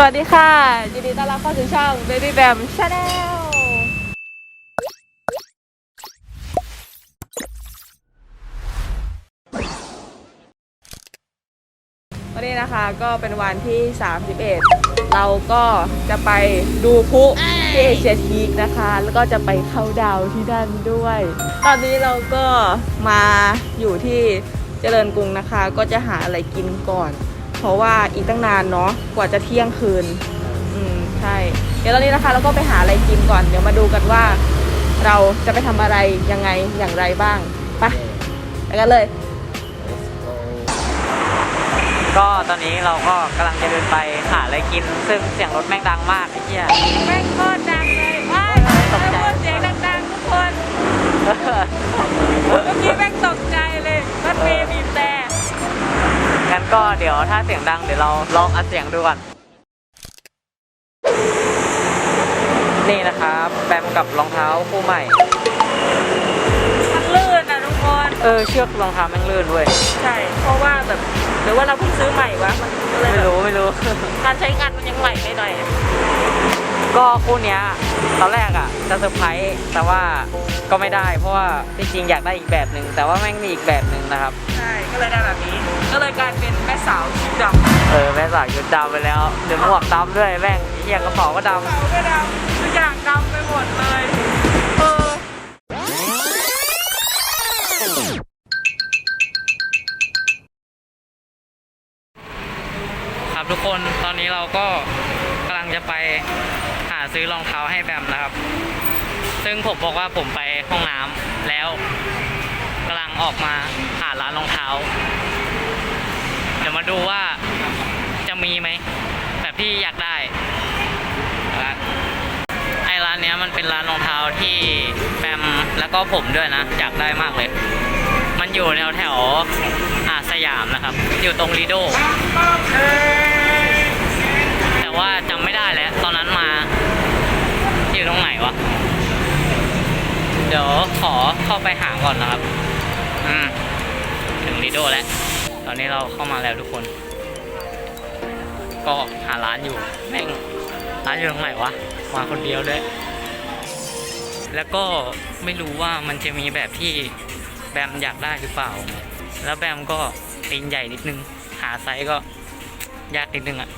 สวัสดีค่ะ ยินดีต้อนรับเข้าสู่ช่อง Baby Bam Channel วันนี้นะคะก็เป็นวันที่ 31 เราก็จะไปดูพลุที่เอเชียทีกนะคะ แล้วก็จะไปเข้าดาวที่นั่นด้วย ตอนนี้เราก็มาอยู่ที่เจริญกรุงนะคะ ก็จะหาอะไรกินก่อน เพราะว่าอีกตั้งนานเนาะกว่าจะเที่ยงคืน อืมใช่ เดี๋ยวตอนนี้นะคะเราก็ไปหาอะไรกินก่อน เดี๋ยวมาดูกันว่า เราจะไปทำอะไรยังไงอย่างไรบ้างไปไปกันเลย ก็ตอนนี้เราก็กำลังจะเดินไปหาอะไรกิน ซึ่งเสียงรถแม่งดังมากไอ้เหี้ย แม่งโคตรดังเลยว้ายตกใจพูดเสียงดังๆทุกคน เมื่อกี้แม่งตกใจเลยรถเมย์บีบแต่ งั้นก็เดี๋ยวถ้าเสียงดังเดี๋ยวเราลองอัดเสียงดูก่อน นี่นะครับแบมกับรองเท้าคู่ใหม่ มันลื่นนะทุกคน เออเชือกรองเท้าแม่งลื่นเว้ยใช่ เพราะว่าแบบหรือว่าเราเพิ่งซื้อใหม่วะ มันก็เลยไม่แบบรู้ไม่รู้ การใช้งานมันยังใหม่ไปหน่อย ก็คู่เนี้ยตอนแรกอะจะเซอร์ไพรส์แต่ว่าก็ไม่ได้ เพราะว่าที่จริงอยากได้อีกแบบหนึ่งแต่ว่าแม่งมีอีกแบบหนึ่งนะครับ ใช่ ก็เลยได้แบบนี้ ก็เลยกลายเป็นแม่สาวชุดดำเออแม่สายยุดดำไปแล้วเดี๋ยวหมวกดำด้วยแม่งเหี้ยกระเป๋าก็ดำเขาก็ดำทุกอย่างดำไปหมดเลยเออครับทุกคนตอนนี้เราก็กำลังจะไปหา ซื้อรองเท้าให้แบมนะครับ ซึ่งผมบอกว่าผมไปห้องน้ำแล้วกำลังออกมาหาร้านรองเท้า เดี๋ยวมาดูว่าจะมีไหมแบบที่อยากได้ไอร้านเนี้ยมันเป็นร้านรองเท้าที่แบมแล้วก็ผมด้วยนะ อยากได้มากเลย มันอยู่แถวแถวอาสยามนะครับ อยู่ตรงลีโดแต่ว่าจำไม่ได้แล้ว ตอนนั้นมา อยู่ ตรงไหนวะ เดี๋ยวขอเข้าไปหาก่อนนะครับ อืม ถึงลีโดแล้ว ตอนนี้เราเข้ามาแล้วทุกคน ก็หาร้านอยู่ แม่ง ร้านอยู่ตรงไหนวะ มาคนเดียวด้วย แล้วก็ไม่รู้ว่ามันจะมีแบบที่แบมอยากได้หรือเปล่า แล้วแบมก็ตีนใหญ่นิดนึง หาไซส์ก็ยากนิดนึงอะ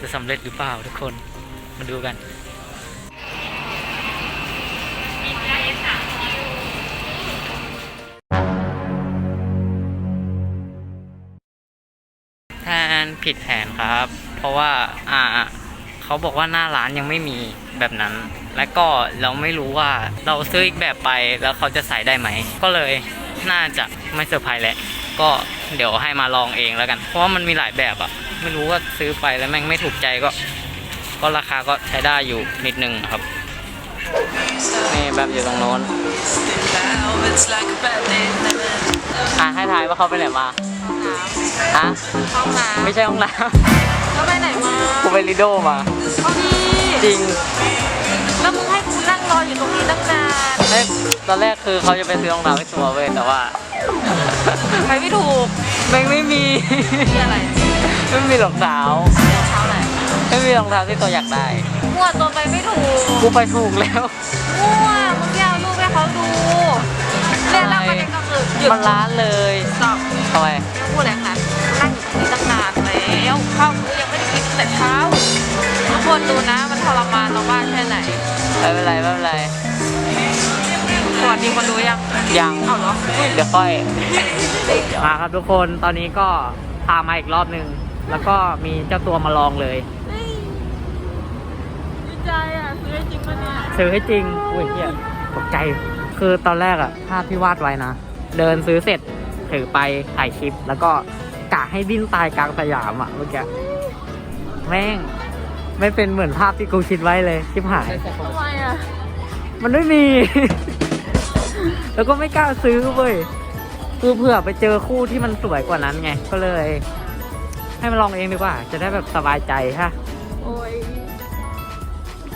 จะสำเร็จหรือเปล่าทุกคน มาดูกัน ผิดแผนครับ เพราะว่าอ่าเขาบอกว่าหน้าร้านยังไม่มีแบบนั้น และก็เราไม่รู้ว่าเราซื้ออีกแบบไปแล้วเขาจะใส่ได้ไหม ก็เลยน่าจะไม่เซอร์ไพรส์แหละ ก็เดี๋ยวให้มาลองเองแล้วกัน เพราะว่ามันมีหลายแบบอะไม่รู้ว่าซื้อไปแล้วแม่งไม่ถูกใจก็ ก็ราคาก็ใช้ได้อยู่นิดนึงครับนี่แบบอยู่ตรงโน้นอะให้ทายว่าเขาไปไหนมา ฮะห้องน้ไม่ใช่ห้องน้ำแล้วไปไหนมาำกูไปลิโดมาห้องนี้จริงแล้วมึงให้กูนั่งรออยู่ตรงนี้ตั้งนานเอ้ยตอนแรกคือเขาจะไปซื้อรองเท้าให้ตัวเว้ยแต่ว่าไปไม่ถูกแม่งไม่มีมีอะไรไม่มีรองเท้ารองเท้าไหนไม่มีรองเท้าที่ตัวอยากได้มั่วตัวไปไม่ถูกกูไปถูกแล้ว มั่วมึงแกเอารูปให้เขาดูเรียกแล้วมันยังก็คือหยุดมันร้านเลย สอบ ทำไมไม่ต้องพูดอะไรทั้งนั้นนั่งอยู่ตรงนี้ตั้งนานแล้วข้าวกูยังไม่ได้กินแต่เช้าทุกคนดูนะมันทรมานเรามากแค่ไหนไม่เป็นไรไม่เป็นไรสวัสดีคนดูยังยังเอาเหรออุ้ยเดี๋ยวค่อยมาครับทุกคนตอนนี้ก็พามาอีกรอบหนึ่งแล้วก็มีเจ้าตัวมาลองเลยดีใจอะซื้อจริงปะเนี่ยซื้อให้จริงอุ้ยเฮียตกใจคือตอนแรกอะภาพที่วาดไว้นะ เดินซื้อเสร็จ ถือไปถ่ายคลิป แล้วก็กะให้ดิ้นตายกลางสยามอะเมื่อกี้แม่ง ไม่เป็นเหมือนภาพที่กูคิดไว้เลยชิบหาย ทำไมอะมันไม่มี แล้วก็ไม่กล้าซื้อเว้ย คือเผื่อไปเจอคู่ที่มันสวยกว่านั้นไง ก็เลย ให้มันลองเองดีกว่า จะได้แบบสบายใจฮะ โอ้ย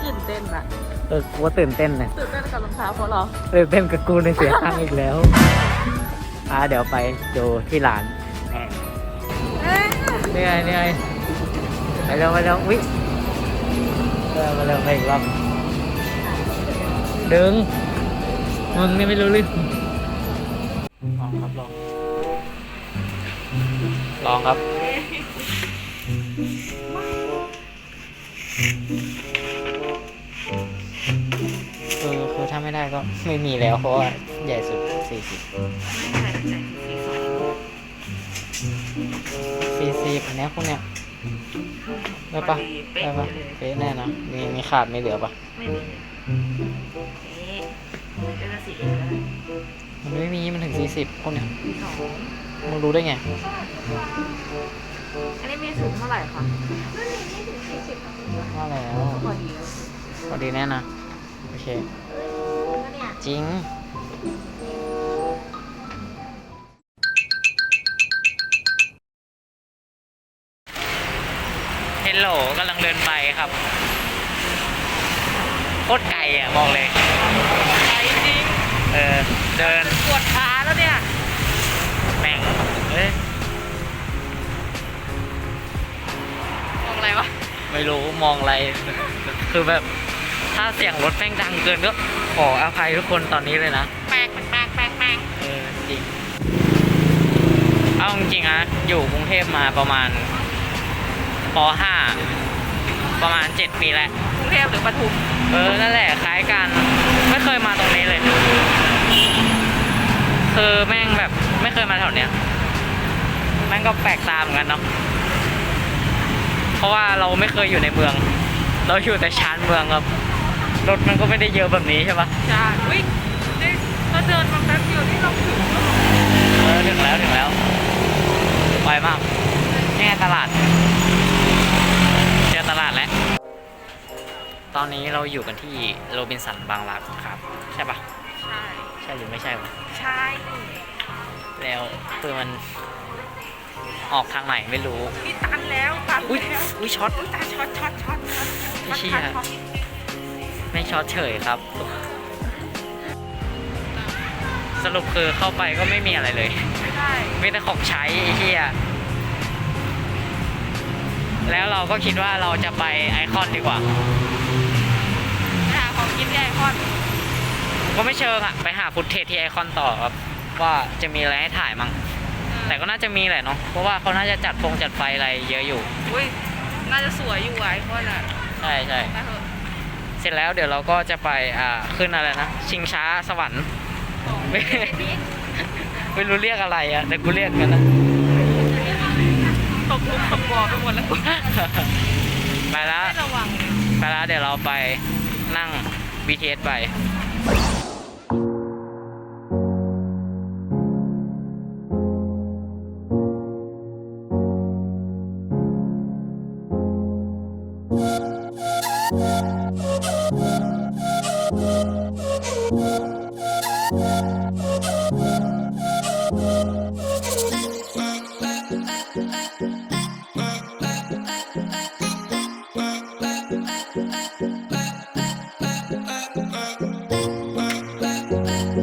ตื่นเต้นอะเออกูว่าตื่นเต้นเลยตื่นเต้นกับรองเท้าเพราะเรา ตื่นเต้นกับกูในเสียตังค์อีกแล้ว อ่าเดี๋ยวไปดูที่ร้านแหม่นี่ไงนี่ไงไปเร็วไปเร็ววิเออมาเร็วไปอีกรอบดึงมึงนี่ไม่รู้เรื่องลองครับลองลองครับคือคือถ้าไม่ได้ก็ไม่มีแล้วเพราะว่าใหญ่สุด สี่สิบสี่สิบอันเนี้ยพวกเนี้ยได้ปะได้ปะเป๊ะแน่นะมีมีขาดไม่เหลือปะไม่มีนี่เป็นสีเอ็ดแล้วมันไม่มีมันถึงสี่สิบพวกเนี้ยสองมึงรู้ได้ไงอันนี้มีถึงเท่าไหร่คะว่าแล้วพอดีแล้วพอดีแน่นะโอเคเนี่ยจริง โหลกำลังเดินไปครับโคตรไกลอะบอกเลยไปจริง เออ เดินปวดขาแล้วเนี่ย แม่งเอ้ยมองอะไรวะ ไม่รู้มองอะไร คือแบบ ถ้าเสียงรถแม่งดังเกินก็ขออภัยทุกคนตอนนี้เลยนะแปลกแปลกแปลกแปลกเออจริง เอาจริงๆนะอยู่กรุงเทพมาประมาณ ป .5 ประมาณ 7 ปีแล้วกรุงเทพหรือปทุมเออนั่นแหละคล้ายกันไม่เคยมาตรงนี้เลย คือแม่งแบบไม่เคยมาแถวเนี้ยแม่งก็แปลกตาเหมือนกันเนาะเพราะว่าเราไม่เคยอยู่ในเมือง เราอยู่แต่ชานเมืองครับรถมันก็ไม่ได้เยอะแบบนี้ใช่ปะใช่อุ้ยนี่เราเดินมาแป๊บเดียวนี่เราถึงแล้วเหรอเออถึงแล้วถึงแล้วไวมากนี่ไงตลาด เจอตลาดแล้ว ตอนนี้เราอยู่กันที่โรบินสันบางรักครับ ใช่ปะใช่ ใช่หรือไม่ใช่วะใช่ แล้วคือมันออกทางไหนไม่รู้ นี่ตันแล้วตันอุ้ยแล้วอุ้ยช็อต อุ้ยตาช็อตช็อตช็อตช็อตไอ้เชี่ย ช็อตช็อตไม่ช็อตเฉยครับ สรุปคือเข้าไปก็ไม่มีอะไรเลยใช่มีแต่ของใช้ไอ้เหี้ยแล้วเราก็คิดว่าเราจะไปไอคอนดีกว่าไปหาของ กินที่ไอคอน ก็ไม่เชิงอะไปหาฟุตเทจที่ไอคอนต่อครับ ว่าจะมีอะไรให้ถ่ายมั่งแต่ก็น่าจะมีแหละเนาะเพราะว่าเขาน่าจะจัดฟงจัดไฟอะไรเยอะอยู่อุ้ยน่าจะสวยอยู่ไอคอนอะใช่ใช่ไปเถอะเสร็จแล้วเดี๋ยวเราก็จะไปอ่าขึ้นอะไรนะชิงช้าสวรรค์ไม่ไม่รู้เรียกอะไรอะแต่กูเรียกกันนะตกหลุมตกบ่อไปหมดแล้วไปแล้วไม่ระวังเลยไปแล้วเดี๋ยวเราไปนั่ง BTS ไป เด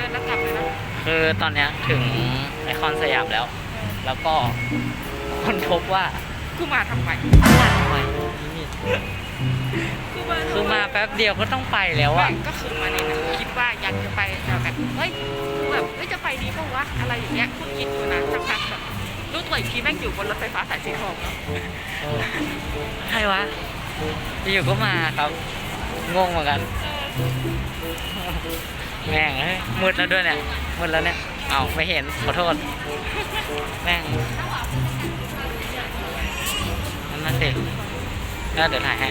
ินแล้วกลับเลยนะคือตอนเนี้ยถึงไอคอนสยามแล้ว แล้วก็คนพบว่า กูมาทำไมมาทำไมนี่กูมาทำไคือมาแป๊บเดียวก็ต้องไปแล้วอะไม่ก็คือมาเนี่ยนะคิดว่าอยากจะไปแต่แบบเฮ้ยกูแบบเฮ้ยจะไปดีปะวะอะไรอย่างเงี้ยคุณคิดอยู่นะสักพักแบบรู้ตัวอีกทีแม่งอยู่บนรถไฟฟ้าสายสีทองแล้วเออใครวะอยู่ก็มาครับ งงเหมือนกัน แม่งเอ้ยมืดแล้วด้วยเนี่ยมืดแล้วเนี่ยเอาไม่เห็นขอโทษ แม่งนั่นนั่นเด็กแล้วเดี๋ยวถ่ายให้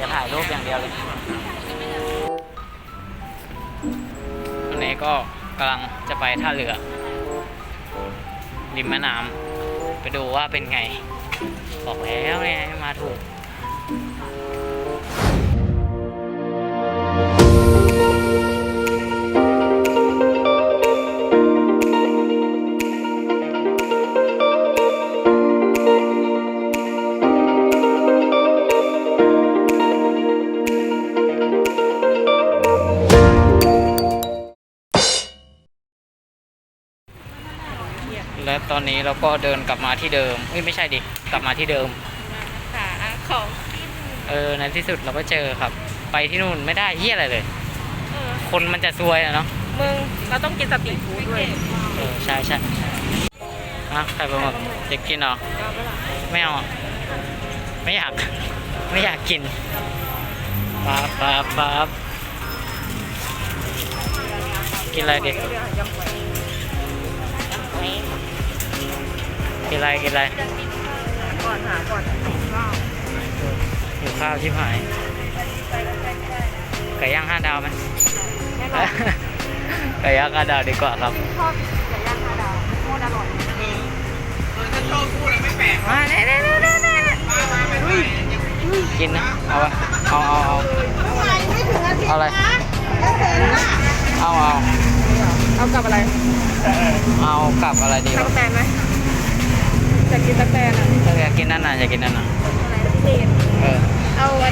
จะถ่ายรูปอย่างเดียวเลยวันนี้ก็กำลังจะไปท่าเรือริมแม่น้ำไปดูว่าเป็นไง บอกแล้วไงมาถูก อนนี้เราก็เดินกลับมาที่เดิมเอ้ยไม่ใช่ดิ กลับมาที่เดิม หาของเออในที่สุดเราก็เจอครับ ไปที่นู่นไม่ได้เฮียอะไรเลย เออคนมันจะซวยอะเนาะมึงเราต้องกินสตรีทฟู้ดด้วยเออใช่ใช่อะไข่ปลาหมึกจะกินเหรอ เอาไปละไม่เอาอะไม่อยาก ไม่อยากกินป๊าบป๊าบป๊าบกินอะไรดิ ยำหอย กินอะไรกินอะไรก่อนหาก่อนข้าวหิวข้าวชิบหายไก่ย่างห้าดาวไหมแน่นอนไก่ย่างห้าดาวดีกว่าครับชอบไก่ย่างฮาดาวโคตรอร่อยมาเน่เน่เน่เน่เน่กินนะเอาวะเอาเอาเอาเอาอะไรเอาเอาเอากับอะไร เอากลับอะไรดีตัวะกแตนไหม จะกินตักแตนอะถ้าอยากกินนั่นน่ะอยากกินนั่นน่ะ อะไรที่เลนเออ เอาอันนี้ค่ะทุกคน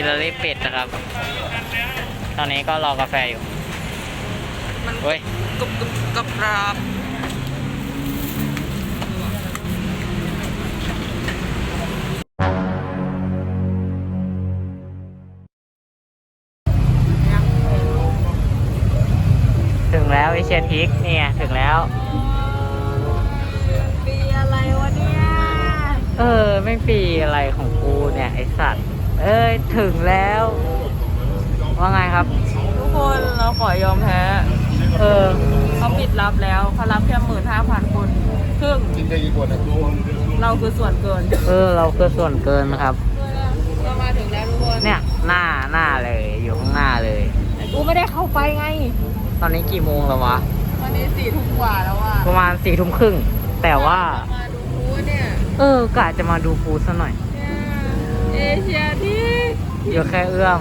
กินแล้วรีบปิดนะครับ ตอนนี้ก็รอกาแฟอยู่ มันเฮ้ยกรุบกรุบกรอบกรอบถึงแล้วไอเชียทิกเนี่ยถึงแล้ว ปีอะไรวะเนี่ย เออไม่ปีอะไรของกูเนี่ย ไอสัตว์ เอ้ยถึงแล้ว ว่าไงครับ ทุกคนเราขอยอมแพ้ เออเขาปิดรับแล้วเขารับแค่หมื่นห้าพันคนครึ่งกินได้กี่คนอะเราคือส่วนเกิน เออ เราคือส่วนเกินนะครับเรามาถึงแล้วทุกคนเนี่ยหน้าหน้าเลยอยู่ข้างหน้าเลยกูไม่ได้เข้าไปไง ตอนนี้กี่โมงแล้ววะวันนี้สี่ทุ่มกว่าแล้วอะประมาณสี่ทุ่มครึ่ง แต่ว่ามาดูพูเนี่ยเออกะจะมาดูฟูดซะหน่อย เอเชียที่อยู่แค่เอื้อม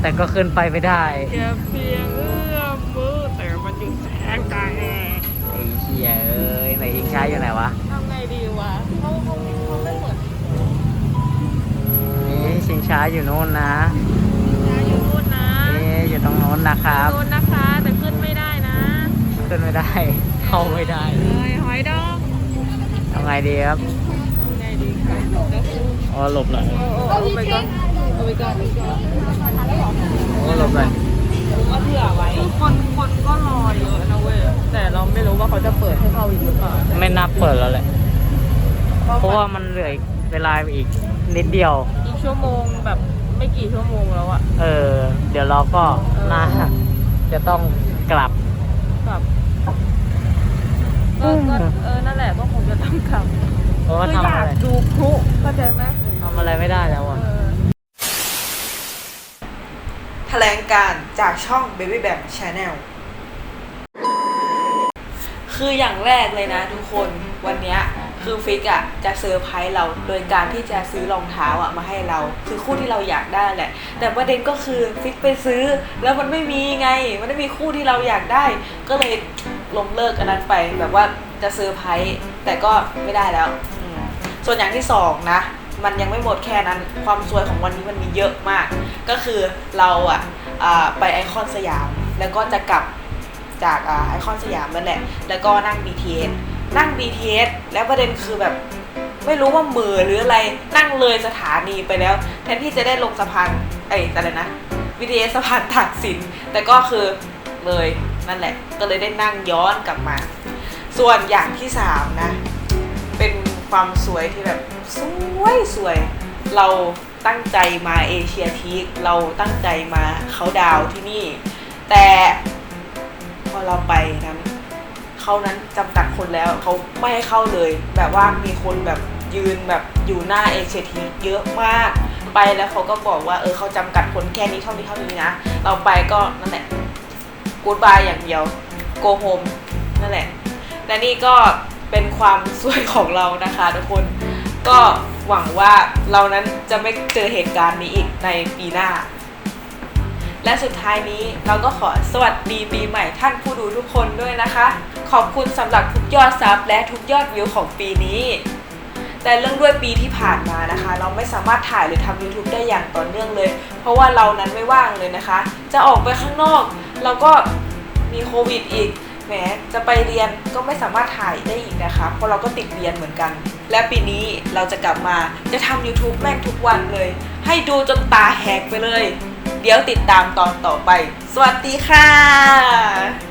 แต่ก็ขึ้นไปไม่ได้แค่เพียงเอื้อมมือแต่มันอยู่แสนไกลไอ้เหี้ยเอ้ยไหนยิงช้าอยู่ไหนวะทำไงดีวะเขาเขาเขาไม่เหมือนนี่ชิงช้าอยู่โน่นนะนะอยู่นู่นนะนี่อยู่ตรงโน้นนะครับนู่นนะคะ แต่ขึ้นไม่ได้นะขึ้นไม่ได้ เข้าไม่ได้เอ้ยหอยดองทำไงดีครับทำไงดีคะเดี๋ยวกู อ๋อหลบหน่อยโอ้โอ้เอาไปก่อนเอาไปก่อนโอ้หลบหน่อยเอาเผื่อไว้ คนคนก็รอเยอะนะเว้ย แต่เราไม่รู้ว่าเขาจะเปิดให้เข้าอีกหรือเปล่า ไม่นับเปิดแล้วแหละ เพราะว่ามันเหลืออีกเวลาอีกนิดเดียว อีกชั่วโมงแบบไม่กี่ชั่วโมงแล้วอะเออ เดี๋ยวเราก็น่าจะต้องกลับแบบก็เออ นั่นแหละก็คงจะต้องกลับเพราะว่าคือทำอยาอะกไรดูพลุเข้าใจไหม ทำอะไรไม่ได้แล้วอะเออแถลงการณ์จากช่อง Baby Bam Channel คืออย่างแรกเลยนะทุกคนวันเนี้ยคือฟิกอะจะเซอร์ไพรส์เราโดยการที่จะซื้อรองเท้าอะมาให้เรา คือคู่ที่เราอยากได้แหละ แต่ประเด็นก็คือฟิกไปซื้อ แล้วมันไม่มีไง มันไม่มีคู่ที่เราอยากได้ ก็เลยล้มเลิกอันนั้นไปแบบว่าจะเซอร์ไพรส์แต่ก็ไม่ได้แล้วอืมส่วนอย่างที่สองนะ มันยังไม่หมดแค่นั้นความสวยของวันนี้มันมีเยอะมาก ก็คือเราอะอ่าไปไอคอนสยาม แล้วก็จะกลับจากอไอคอนสยามนั่นแหละ แล้วก็นั่ง BTS นั่ง BTS แล้วประเด็นคือแบบไม่รู้ว่ามือหรืออะไรนั่งเลยสถานีไปแล้ว แทนที่จะได้ลงสะพานไอ้อะไรนะ BTS สะพานตากสิน แต่ก็คือเลยนั่นแหละ ก็เลยได้นั่งย้อนกลับมา ส่วนอย่างที่สามนะ ความสวยที่แบบสวยสวย เราตั้งใจมาเอเชียทีคเราตั้งใจมาเขาดาวที่นี่ แต่พอเราไปนั้นเขานั้นจำกัดคนแล้วเขาไม่ให้เข้าเลย แบบว่ามีคนแบบยืนแบบอยู่หน้าเอเชียทีคเยอะมากไปแล้วเขาก็บอกว่าเออเขาจำกัดคนแค่นี้เท่านี้เท่านี้นะเราไปก็นั่นแหละกูดบายอย่างเดียวโกโฮมนั่นแหละและนี่ก็ เป็นความสวยของเรานะคะทุกคนก็หวังว่าเรานั้นจะไม่เจอเหตุการณ์นี้อีกในปีหน้า และสุดท้ายนี้เราก็ขอสวัสดีปีใหม่ท่านผู้ดูทุกคนด้วยนะคะ ขอบคุณสำหรับทุกยอดซับและทุกยอดวิวของปีนี้ แต่เรื่องด้วยปีที่ผ่านมานะคะ เราไม่สามารถถ่ายหรือทำ YouTube ได้อย่างต่อเนื่องเลย เพราะว่าเรานั้นไม่ว่างเลยนะคะ จะออกไปข้างนอก เราก็มีโควิดอีก แหมจะไปเรียนก็ไม่สามารถถ่ายได้อีกนะคะ เพราะเราก็ติดเรียนเหมือนกัน และปีนี้เราจะกลับมาจะทำ YouTube แม่งทุกวันเลย ให้ดูจนตาแหกไปเลย เดี๋ยวติดตามตอนต่อไป สวัสดีค่ะ